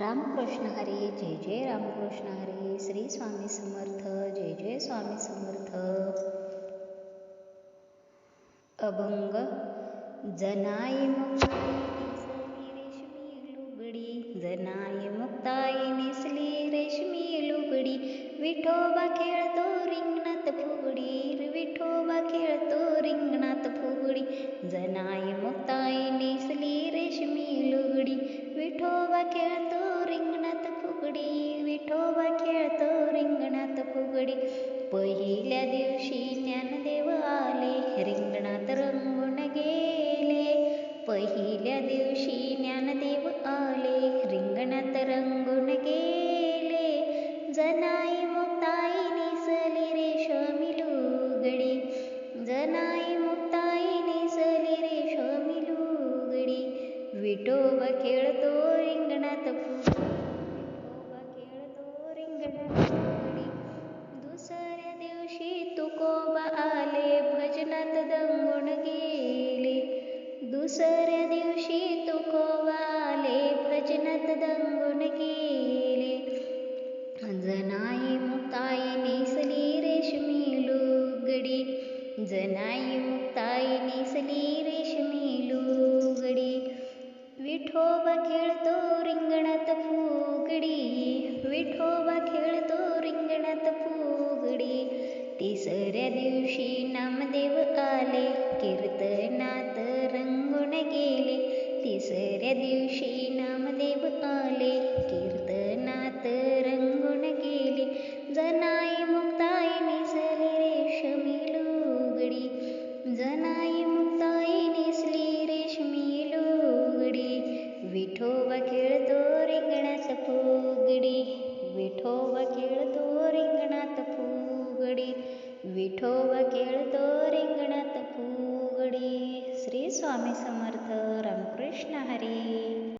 रामकृष्ण हरी जय जय रामकृष्ण हरी श्री स्वामी समर्थ जय जय स्वामी समर्थ. अभंग जनाई मुक्ताई रेशमी लुगडी जनाई मुक्ताई नेसली रेशमी लुगडी विठोबा खेळतो रिंगणात फुगडी विठोबा खेळतो रिंगणात फुगडी जनाई मुक्ताई नेसली रेशमी लुगडी विठोबा खेळतो रिंगणात फुगडी विठोबा खेळतो रिंगणात फुगडी पहिल्या दिवशी ज्ञानदेव आले रिंगणात रंगून गेले पहिल्या दिवशी ज्ञानदेव आले रिंगणात रंगून खेळतो रिंगणात फुगडी खेळतो रिंगणात फुगडी दुसऱ्या दिवशी तुकोबा आले भजनात दंगून गेले दुसऱ्या दिवशी तुकोबा आले भजनात दंगून विठोबा खेळतो रिंगणात फुगडी. विठोबा खेळतो रिंगणात फुगडी. तिसऱ्या दिवशी नामदेव आले कीर्तनात रंगून गेले. तिसऱ्या दिवशी विठोबा खेळतो रिंगणात फुगडी. श्री स्वामी समर्थ रामकृष्ण हरी.